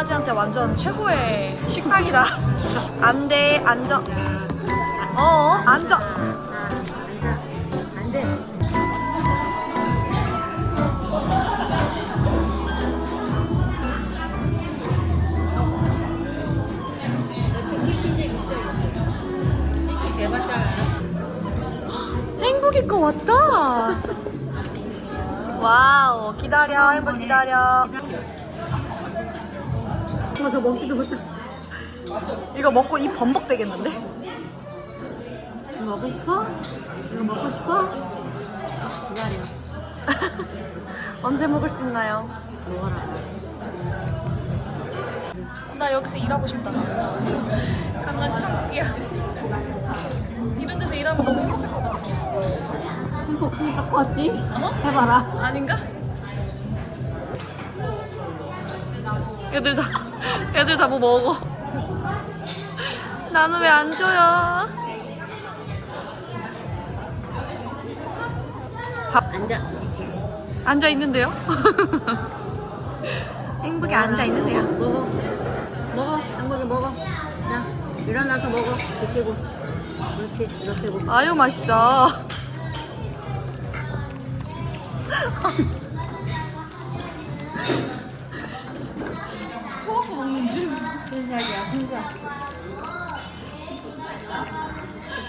강아지한테 완전 최고의 식탁이다. 안 돼, 앉아. 어, 앉아. 아, 앉아. 안 돼. 행복이 거 왔다. 와우, 기다려, 행복 기다려. 어서 먹지도 못해. 이거 먹고 입 범벅 되겠는데? 이거 먹고 싶어? 이거 먹고 싶어? 기다려. 언제 먹을 수 있나요? 먹어라. 나 여기서 일하고 싶다. 강아지 천국이야. 이런 데서 일하면 너무 행복할 것 같아. 행복하게 갖고 왔지? 어? 해봐라. 아닌가? 애들 다, 애들 다 뭐 먹어. 나는 왜 안 줘요? 앉아. 앉아 있는데요? 행복이 앉아 있는데요? 먹어. 먹어. 행복이 먹어. 자, 일어나서 먹어. 이렇게고. 그렇지. 이렇게고. 아유 맛있어. 먹는 줄. 순삭이야, 순삭.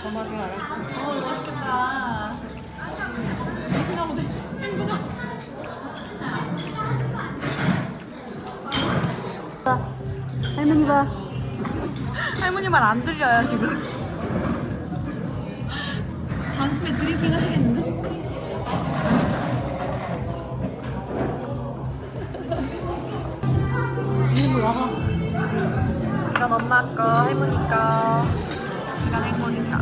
더 맛을 알아. 어 맛있겠다. 대신하고 돼. 행복아. 할머니 봐. 할머니 말 안 들려요 지금. 방심에 드링킹 하시 이건 엄마 거, 할머니 거. 이건 행복이 거.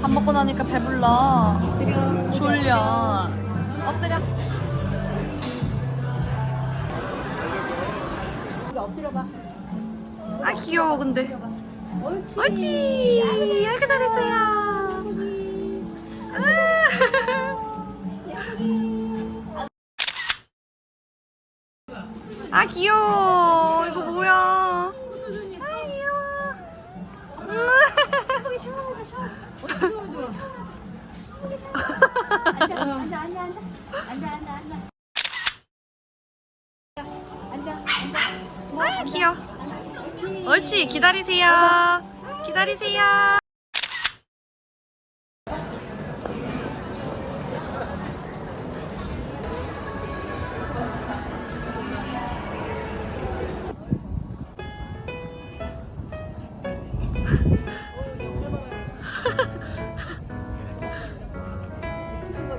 밥 먹고 나니까 배불러. 졸려. 엎드려. 이거 엎드려 봐. 아 귀여워 근데. 옳지. 옳지. 아이고 잘했어요. 아 귀여워. 이거 뭐야? 아 귀여워. 앉아, 앉아, 앉아, 앉아. 앉아, 앉아, 앉아. 앉아, 앉아. 아 귀여워. 옳지 기다리세요. 기다리세요.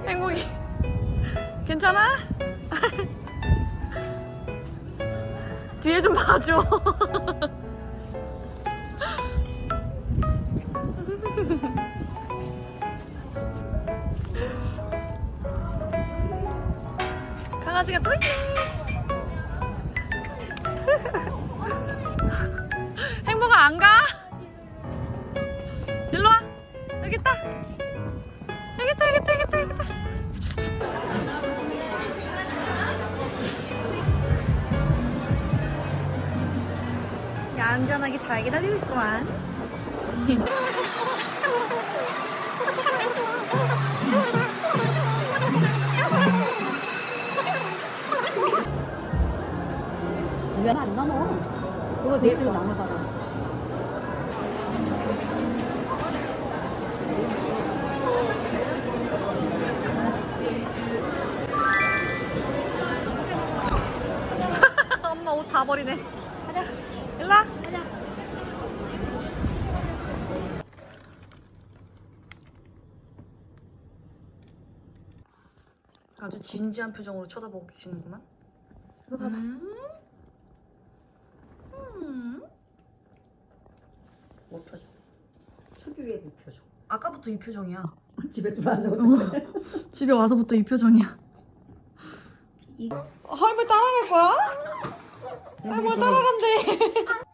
행복이 괜찮아? 뒤에 좀 봐줘. 강아지가 또 있네. 행복아 안 가? 일로 와. 여기 있다. 여기 있다 여기 있다 여기 있다 야, 안전하게 잘 기다리고 있구만. 이건 안 넘어. 그거 내수로 나눠봐라. 엄마 옷 다 버리네. 가자. 일로 와. 가자. 아주 진지한 표정으로 쳐다보고 계시는구만. 이거 봐봐. 음? 음. 못 펴줘. 특유의 못 펴줘. 아까부터 이 표정이야. 집에 들어와서 집에 와서부터 이 표정이야. 이거 할머니 따라갈 거야? 할머니 따라간대.